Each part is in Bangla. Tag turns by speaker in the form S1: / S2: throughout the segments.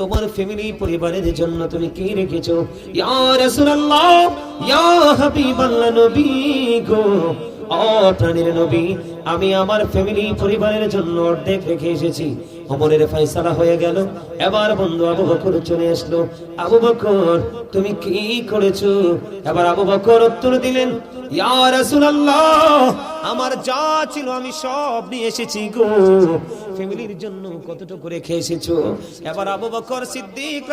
S1: তোমার ফ্যামিলি, পরিবারের জন্য তুমি কি রেখেছো? ইয়া রাসূলুল্লাহ, ইয়া হাবিবাল্লাহ নবী গো। ও নবী, আমি আমার ফ্যামিলি, পরিবারের জন্য অর্ধেক রেখে এসেছি। অমরের ফয়সালা হয়ে গেল। এবার বন্ধু আবু বকর চলে আসলো। আবু বকর, তুমি কি করেছ? এবার আবু বকর উত্তর দিলেন, ইয়া রাসূলুল্লাহ আমার যা ছিল আমি সব নিয়ে এসেছি গো। ফ্যামিলির জন্য কতটুকু রেখে এসেছ? এবার আবু বকর সিদ্দিক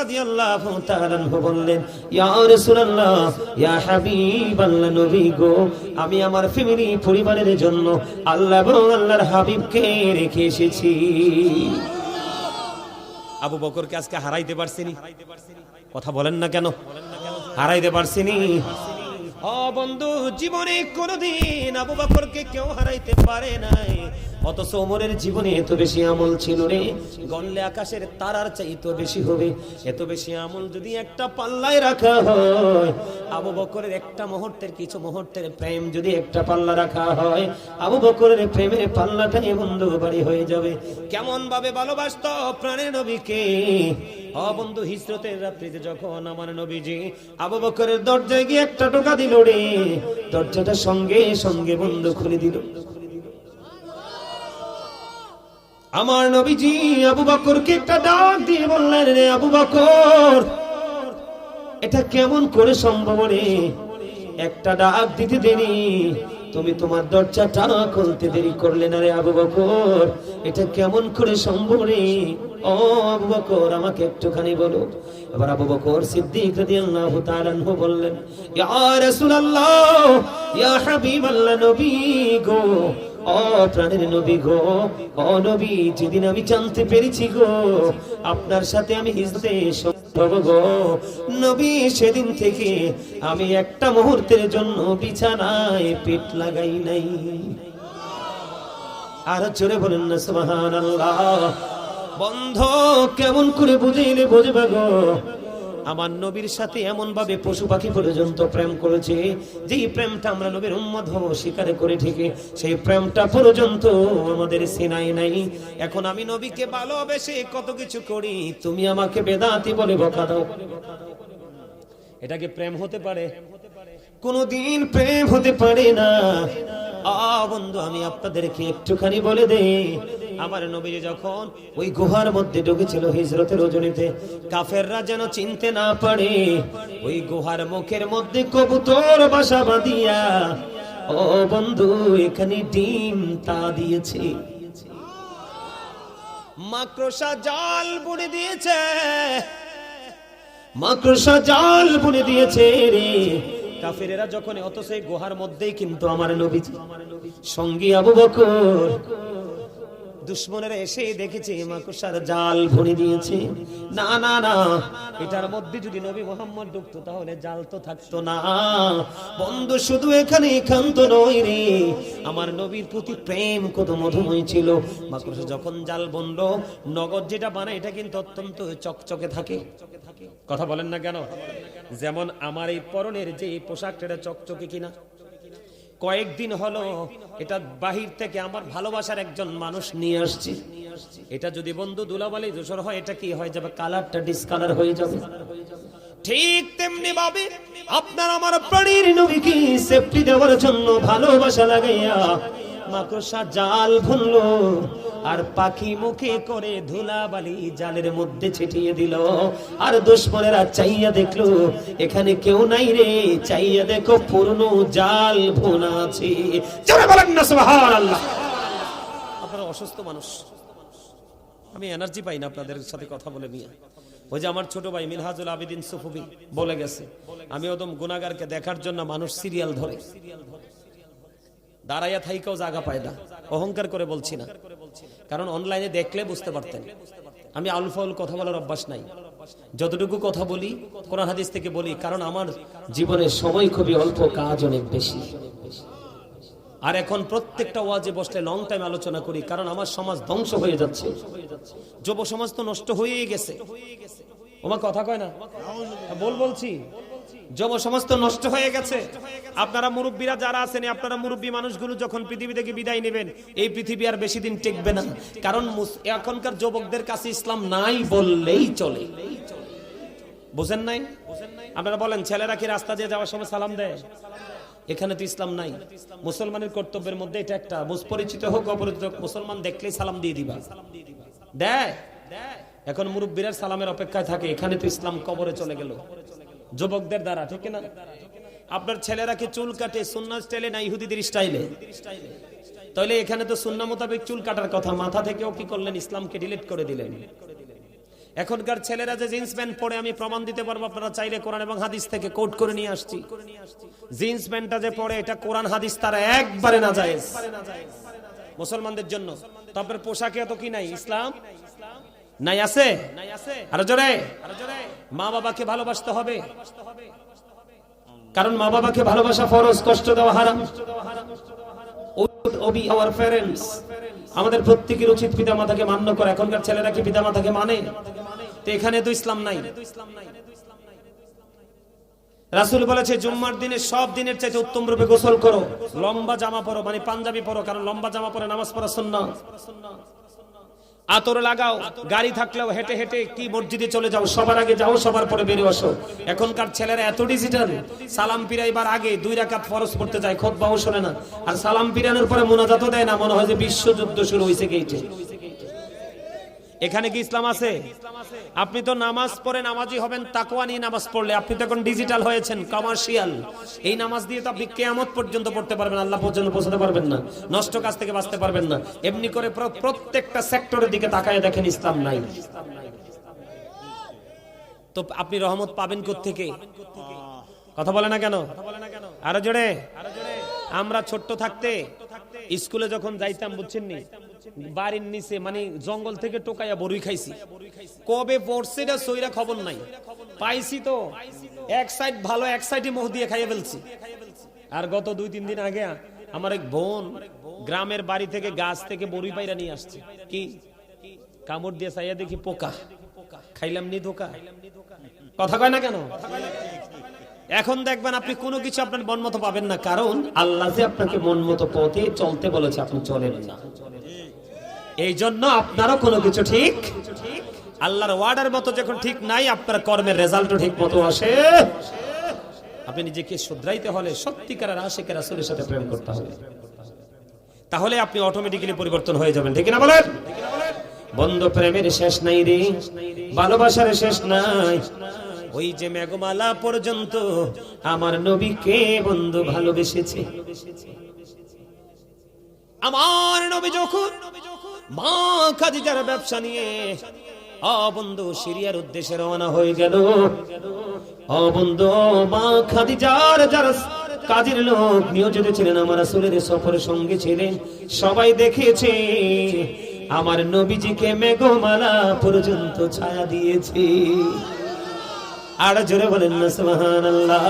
S1: তাআলা বললেন, ইয়া রাসূলুল্লাহ, ইয়া হাবিবাল্লাহ নবী গো, আমি আমার ফ্যামিলি, পরিবারের জন্য আল্লাহ এবং আল্লাহর হাবিবকে রেখে এসেছি। আবু বকরকে আজকে হারাইতে পারছিনি কথা বলেন না কেন? হারাইতে পারছিনি বন্ধু জীবনে কোনোদিন আবু বাকরকে কেউ হারাইতে পারে নাই। অথচ ওমরের জীবনে এত বেশি আমল ছিল রে। গনলে আকাশের তারার চাইতো বেশি হবে। এত বেশি আমল যদি একটা পাল্লায় রাখা হয়, আবু বকরের একটা মুহূর্তের কিছু মুহূর্তের প্রেম যদি একটা পাল্লা রাখা হয়, আবু বকরের প্রেমের পাল্লাটাই বন্ধু বাড়ি হয়ে যাবে। কেমন ভাবে ভালোবাসত প্রাণের নবীকে। ও বন্ধু, হিজরতের রাত্রিতে যখন আমার নবীজি আবু বকরের দরজায় গিয়ে একটা টোকা দিল রে, দরজাটা সঙ্গে সঙ্গে বন্ধ খুলে দিল। আমার নবীজি আবু বকরকে একটা ডাক দিয়ে বললেন, রে আবু বকর, এটা কেমন করে সম্ভব রে? একটা ডাক দিতে দেরি। তুমি তোমার দরজাটা খুলতে দেরি করলে না রে আবু বকর? এটা কেমন করে সম্ভব রে? ও আবু বকর, আমাকে একটুখানি বলো। এবার আবু বকর সিদ্দিক রাদিয়াল্লাহু তাআলা আনহু বললেন, ইয়া রাসূলুল্লাহ, ইয়া হাবিবাল্লাহ নবী গো প্রাণের নবী গো, ও নবী, যেদিন আমি জানতে পেরেছি গো, আপনার সাথে আমি হিজতে নবী, সেদিন থেকে আমি একটা মুহূর্তের জন্য বিছানায় পেট লাগাই নাই। আর জোরে বলেন না আল্লাহ বন্ধ কেমন করে বুঝাইলে বুঝবে গো। আমার নবীর সাথে এমন ভাবে পশু পাখি পর্যন্ত প্রেম করেছে, যেই প্রেমটা আমরা নবীর উম্মত হব, স্বীকার করে ঠিক, সেই প্রেমটা পর্যন্ত আমাদের সেনাই নাই। এখন আমি নবীকে ভালোবেসে কত কিছু করি, তুমি আমাকে বেদাতি বলে বকা দাও। এটা কি প্রেম হতে পারে? কোনদিন প্রেম হতে পারে না। আ বন্ধু, আমি আপনাদেরকে একটুখানি বলে দেই আমার নবীজি যখন ওই গুহার মধ্যে ঢুকেছিল হিজরতের রজনীতে, কাফেররা যেন চিনতে না পারে, ওই গুহার মুখের মধ্যে কবুতর বাসা বাঁধিয়া, ও বন্ধু, এখানে ডিম তা দিয়েছে। মাকড়সা জাল বুনে দিয়েছে। মাকড়সা জাল বুনে দিয়েছে রে। কাফেরেরা যখন অত সেই গুহার মধ্যেই কিন্তু আমার নবী সঙ্গী আবু বকর দুশ্মনেরা এসে দেখেছে মাকড়সার জাল ভরে দিয়েছে। না না না, এটার মধ্যে যদি নবী মোহাম্মদ তাহলে জাল তো থাকতো না। বন্ধু, শুধু এখানে রে, আমার নবীর প্রতি প্রেম কত মধুময় ছিল। মাকড়সা যখন জাল বনলো, নগদ যেটা বানায়, এটা কিন্তু অত্যন্ত চকচকে থাকে। কথা বলেন না কেন? যেমন আমার এই পরনের যে পোশাকটা চকচকে কিনা? কয়েকদিন হলো এটা বাহির থেকে আমার ভালোবাসার একজন মানুষ নিয়ে আসছি। এটা যদি বন্ধু দুলাবালি দোষর হয়, এটা কি হয়ে যাবে? কালারটা ডিসকালার হয়ে যাবে। ঠিক তেমনি ভাবে আপনার আমার প্রাণীর নবীকে সেফটি দেওয়ার জন্য ভালোবাসা লাগাইয়া মাকড়সা জাল ভুনলো আর পাখি মুখে করে ধুলাবালি জালের মধ্যে ছিটিয়ে দিল। আর দুশ্মনেরা চাইয়া দেখল, এখানে কেউ নাই রে, চাইয়া দেখো পুরনো জাল ভোনা আছে। জোরে বলেন না, সুবহানাল্লাহ। আপনারা অসুস্থ মানুষ। আমি এনার্জি পাই না আপনাদের সাথে কথা বলে নিয়ে। ওই যে আমার ছোট ভাই মিনহাজুল আবেদিন সুফুবি বলে গেছে, আমি ওদম গুনাগারকে দেখার জন্য মানুষ সিরিয়াল ধরে সিরিয়াল ধরে। দাঁড়াইয়া থাইকেও জায়গা পায় না। অহংকার করে বলছি না। কারণ অনলাইনে দেখলে বুঝতে পারতেন। আমি আলফাউল কথা বলার অভ্যাস নাই। যতটুকু কথা বলি, কোরআন হাদিস থেকে বলি, কারণ আমার জীবনের সময় খুবই অল্প, কাজ অনেক বেশি। আর এখন প্রত্যেকটা ওয়াজে বসলে লং টাইম আলোচনা করি, কারণ আমার সমাজ ধ্বংস হয়ে যাচ্ছে। যুব সমাজ তো নষ্ট হয়েই গেছে। ওমা কথা কয় না? বল বলছি। যুব সমস্ত নষ্ট হয়ে গেছে। আপনারা মুরব্বীরা যারা আছেন আপনারা মুরব্বী মানুষগুলো যখন পৃথিবী থেকে বিদায় নেবেন, এই পৃথিবী আর বেশি দিন টিকবে না। কারণ এখনকার যুবকদের কাছে ইসলাম নাই বললেই চলে। বুঝেন নাই? আপনারা বলেন, ছেলেরা কি রাস্তা দিয়ে যাওয়ার সময় সালাম দেয়? এখানে তো ইসলাম নাই। মুসলমানের কর্তব্যের মধ্যে এটা একটা। পরিচিত হোক, অপরিচিত মুসলমান দেখলেই সালাম দিয়ে দিবা। দেয়? এখন মুরব্বীরা সালামের অপেক্ষায় থাকে। এখানে তো ইসলাম কবরে চলে গেল। যুবকদের দ্বারা, ঠিক না আপনার ছেলেরা কি চুল কাটে? সুন্না স্টাইলে না ইহুদিদের স্টাইলে তাহলে এখানে তো সুন্না মোতাবেক চুল কাটার কথা। মাথা থেকেও কি করলেন? ইসলামকে ডিলিট করে দিলেন। এখনকার ছেলেরা যে জিন্স প্যান্ট পরে আমি প্রমাণ দিতে পারব, আপনারা চাইলে কোরআন এবং হাদিস থেকে কোট করে নিয়ে আসছি। জিন্স প্যান্টটা যে পরে, এটা কোরআন হাদিস তারা একবারে না যায় মুসলমানদের জন্য। তারপরে পোশাকে তো কি নাই? ইসলাম? নাই আছে? আরও জোরে। মা বাবাকে ভালোবাসতে হবে। কারণ মা বাবাকে ভালোবাসা ফরজ, কষ্ট দেওয়া হারাম। আমাদের প্রত্যেকের উচিত মান্য করা। এখনকার ছেলেরা কি মানে? এখানে তো ইসলাম নাই। রাসুল বলেছে, জুম্মার দিনে সব দিনের চাইতে উত্তম রূপে গোসল করো। লম্বা জামা পরো মানে পাঞ্জাবি পরো, কারণ লম্বা জামা পরে নামাজ পড়া সুন্নাহ আতর লাগাও, গাড়ি থাকলেও হেঁটে হেঁটে কি মসজিদে চলে যাও, সবার আগে যাও, সবার পরে বেরিয়ে আসো। এখনকার ছেলেরা এত ডিজিটাল সালাম পিরাইবার আগে দুই রাকাত ফরজ পড়তে যায় খোদ বাহু শোনে না। আর সালাম পিরানোর পরে মোনাজাতও দেয় না, মনে হয় যে বিশ্বযুদ্ধ শুরু হয়েছে গেইটে এখানে কি ইসলাম আছে? আপনি তো নামাজ পড়ে নামাজি হবেন তাকওয়া নিয়ে নামাজ পড়লে। আপনি তো এখন ডিজিটাল হয়েছেন কমার্শিয়াল এই নামাজ দিয়ে তো আপনি কেয়ামত পর্যন্ত পড়তে পারবেন আল্লাহ পর্যন্ত পৌঁছাতে পারবেন না। নষ্ট কাজ থেকে বাঁচতে পারবেন না। এমনি করে প্রত্যেকটা সেক্টরের দিকে তাকায় দেখেন ইসলাম নাই। তো আপনি রহমত পাবেন থেকে কথা বলে না কেন? আরও জোরে। আমরা ছোট্ট থাকতে। স্কুলে যখন যাইতাম বুঝছেন নি? বাড়ির নিচে মানে জঙ্গল থেকে টোকাইয়া বড়ুই খাইছি। কবে পড়ছে এটা সইরা খবর নাই। পাইছি তো। এক সাইড ভালো, এক সাইডে মোহ দিয়ে খাইয়ে ফেলছি। আর গত দুই তিন দিন আগে আমার এক বোন গ্রামের বাড়ি থেকে গাছ থেকে বড়ুই পাইরা নিয়ে আসছে। কি? কামড় দিয়ে চাইয়া দেখি পোকা। খাইলাম নি ধোকা। কথা কয় না কেন? এখন দেখবেন আপনি কোনো কিছু আপনার মন মতো পাবেন না। কারণ আল্লাহ আপনাকে মন মতো পথে চলতে বলেছে, আপনি চলেন না। এই জন্য আপনারও কোনো কিছু ঠিক? আল্লাহর ওয়ার্ডের মতো যখন ঠিক নাই, আপনার কর্মের রেজাল্টও ঠিক মতো আসে। আপনি নিজেকে শুধরাইতে হলে সত্যিকারের আশেকের রাসূলের সাথে প্রেম করতে হবে। তাহলে আপনি অটোমেটিক্যালি পরিবর্তন হয়ে যাবেন, ঠিক না বলেন? বন্ধু প্রেমের শেষ নাই রে, ভালোবাসার শেষ নাই। ওই যে মেঘমালা পর্যন্ত আমার নবীকে বন্ধু ভালোবেসেছে। আমার নবী যখন মা খাদিজার ব্যবসা নিয়ে অ বন্ধু সিরিয়ার উদ্দেশ্যে রওনা হয়ে গেল। অ বন্ধু মা খাদিজার যারা কাজের লোক নিয়োজিত ছিলেন, আমার আসলের সফরের সঙ্গে ছিলেন। সবাই দেখেছে, আমার নবীজিকে মেঘমালা পর্যন্ত ছায়া দিয়েছে। আর জোরে বলেন না, সুবহানাল্লাহ।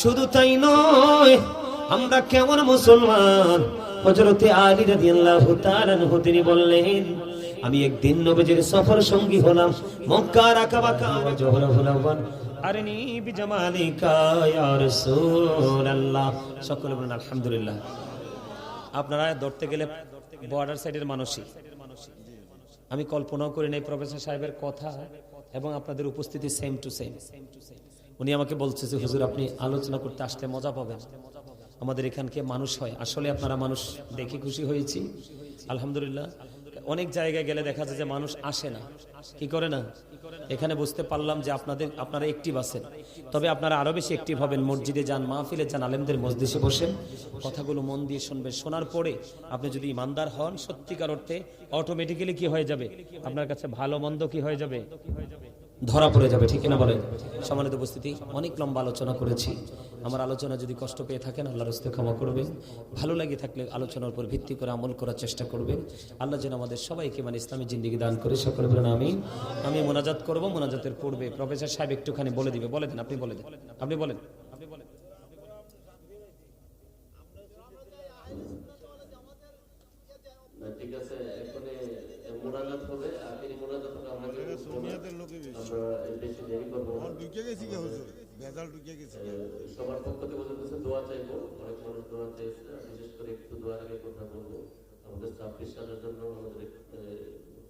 S1: শুধু তাই নয়, আমরা কেমন মুসলমান হযরতে আলী রাদিয়াল্লাহু তাআলা আনহু তিনি বললেন, আমি একদিন নবীজির সফর সঙ্গী হলাম জোহরা ধরতে গেলে বর্ডার সাইডের মানুষই। আমি কল্পনাও করি নাই প্রফেসর সাহেবের কথা এবং আপনাদের উপস্থিতি সেম টু সেম উনি আমাকে বলছে যে, হুজুর, আপনি আলোচনা করতে আসলে মজা পাবেন। আমাদের এখানকে মানুষ হয়। আসলে আপনারা মানুষ দেখে খুশি হয়েছি। আলহামদুলিল্লাহ। অনেক জায়গায় গেলে দেখা যায় যে মানুষ আসে না। কি করে না? এখানে বুঝতে পারলাম যে আপনাদের, আপনারা একটিভ আছেন। তবে আপনারা আরও বেশি একটিভ হবেন। মসজিদে যান, মাহফিলে যান, আলেমদের মসজিদে বসেন। কথাগুলো মন দিয়ে শুনবেন। শোনার পরে আপনি যদি ইমানদার হন, সত্যিকার অর্থে অটোমেটিক্যালি কি হয়ে যাবে? আপনার কাছে ভালো মন্দ কি হয়ে যাবে? ধরা পড়ে যাবে, ঠিক না বলেন? সম্মানিত উপস্থিতি, অনেক লম্বা আলোচনা করেছি। আমার আলোচনা যদি কষ্ট পেয়ে থাকেন, আল্লাহর হস্তে ক্ষমা করবেন। ভালো লাগে থাকলে আলোচনার উপর ভিত্তি করে আমল করার চেষ্টা করবেন। আল্লাহ যেন আমাদের সবাইকে মানে ইসলামী জিন্দিগি দান করে, সকলে বলেন আমি আমি মোনাজাত করব, মোনাজাতের পূর্বে প্রফেসর সাহেব একটুখানি বলে দিবে। বলে দেন, আপনি বলে দেন। আপনি বলেন।
S2: ঠিক আছে মোনাজাত হবে আখেরি মোনাজাত আমরা কিন্তু আমরা বেশি। দেরি
S3: ঢুকে গেছি কে হুজুর? ভেজাল ঢুকে গেছে।
S2: সবার পক্ষ থেকে বলতেছে দোয়া চাইব। অনেক মানুষ দোয়া চেয়েছে। বিশেষ করে একটু দোয়ার আগে কথা বলব। আমাদের ছাব্বিশ সালের জন্য আমাদের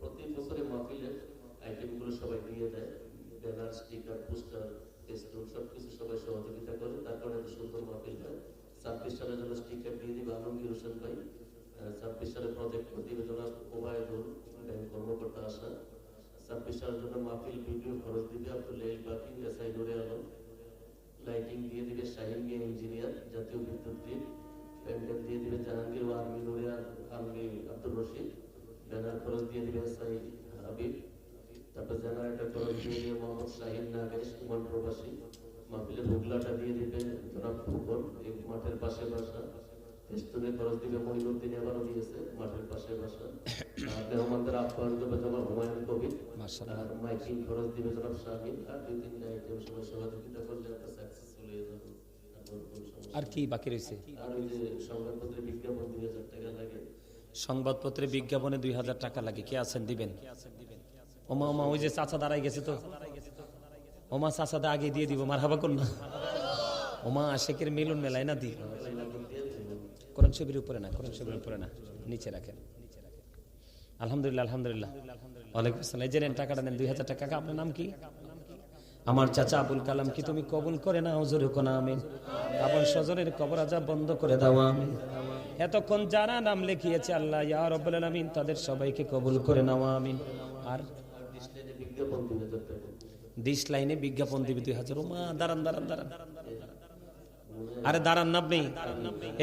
S2: প্রতি বছরে মাহফিলে আইটেমগুলো সবাই দিয়ে দেয়। ব্যানার স্টিকার পোস্টার সবকিছু সবাই সহযোগিতা করে। তার কারণে এত সুন্দর মাহফিল হয়। ছাব্বিশ সালের জন্য স্টিকার দিয়ে দিবে আলমগীর হোসেন ভাই। ছাব্বিশ সালে প্রজেক্ট জনাব ওবায়দুল ব্যাংক কর্মকর্তা আসা ছাব্বিশ জন্য মাহফিল ভিডিও খরচ দিবে, আব্দুল বাকি এসআই নুরে আলম, লাইটিং দিয়ে দিবে শাহিন ইঞ্জিনিয়ার, জাতীয় বিদ্যুৎ গ্রিড, প্যান্ডেল দিয়ে দিবে জাহাঙ্গীর ও army Nure army Abdul Rashid, banner খরচ দিয়ে দিবে এসআই হাবিব, তারপর জেনারেটর খরচ দিয়ে দিবে মোহাম্মদ শাহিন নাগেশ কুমার প্রবাসী মাহফিলের হুগলাটা দিয়ে দিবে জনাব ফুকন, এই মাঠের পাশে বাসা। ফেস্টুনে খরচ দিবে মহিনুদ্দিন এবারও দিয়েছে মাঠের পাশে বাসা। আর মেহমানদের আপ্যায়ন করবে জনাব হুমায়ুন কবির। আর মাইকিং খরচ দিবে জনাব শাহিন আর দুই তিনটা আইটেম সবাই সহযোগিতা করলে আমরা সাকসেসফুল হয়ে যাব। তারপর কোনো সমস্যা
S1: আর কি বাকি রয়েছে?
S2: আর ওই যে সংবাদপত্রে বিজ্ঞাপন দুই হাজার টাকা লাগে।
S1: সংবাদপত্রে বিজ্ঞাপনে দুই হাজার টাকা লাগে। কে আছেন দিবেন? ওমা ওমা ওই যে চাচা দাঁড়াই গেছে তো। ওমা চাচাদা আগে দিয়ে দিব। মার হাবা না। ওমা আশেকের মিলন মেলায় না দি? কোরআন ছবির উপরে না কোরআন ছবির উপরে না নিচে রাখেন। আলহামদুলিল্লাহ আলহামদুলিল্লাহ। ওয়ালাইকুম আসসালাম। এই যে নেন টাকাটা নেন দুই হাজার টাকা। আপনার নাম কি? আমার চাচা আবুল কালাম কি তুমি কবুল করে না হুজুর কোনা আমিন। আপন স্বজনের কবর আজাব বন্ধ করে দাও আমিন। এতক্ষণ যারা নাম লিখিয়েছে আল্লাহ ইয়া রব্বুল আলামিন তাদের সবাইকে কবুল করে নাও আমিন। আর ডিশ লাইনে বিজ্ঞাপন দিবি। দুই হাজার। ওমা দাঁড়ান দাঁড়ান দাঁড়ান। আরে দাঁড়ান না আপনি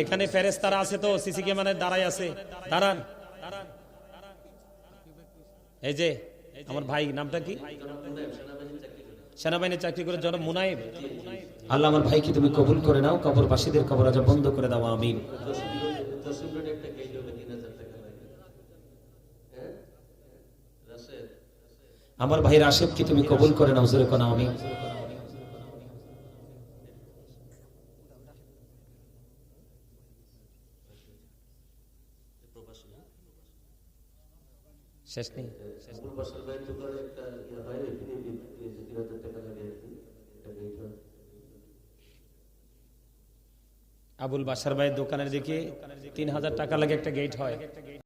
S1: এখানে ফেরেস্তারা আছে তো, সিসি ক্যামেরায় দাঁড়াই আছে। দাঁড়ান। এই যে, আমার ভাই, নামটা কি? সেনাবাহিনী চাকরি করে জন মুনাইব আল্লাহ আমার ভাইকে তুমি কবুল করে নাও, কবরবাসীদের কবর আজা বন্ধ করে দাও, আমিন। আমার ভাই রাশেদকে তুমি কবুল করে নাও, জোরে কোনা, আমিন শেষ নেই
S2: আবুল বাসার ভাইয়ের দোকানে একটা ইয়ে হয় ফ্রি তিন হাজার টাকা লাগে আর কি একটা গেট নেই
S1: আবুল বাসার ভাইয়ের দোকানের দিকে তিন হাজার টাকা লাগে একটা গেট হয়।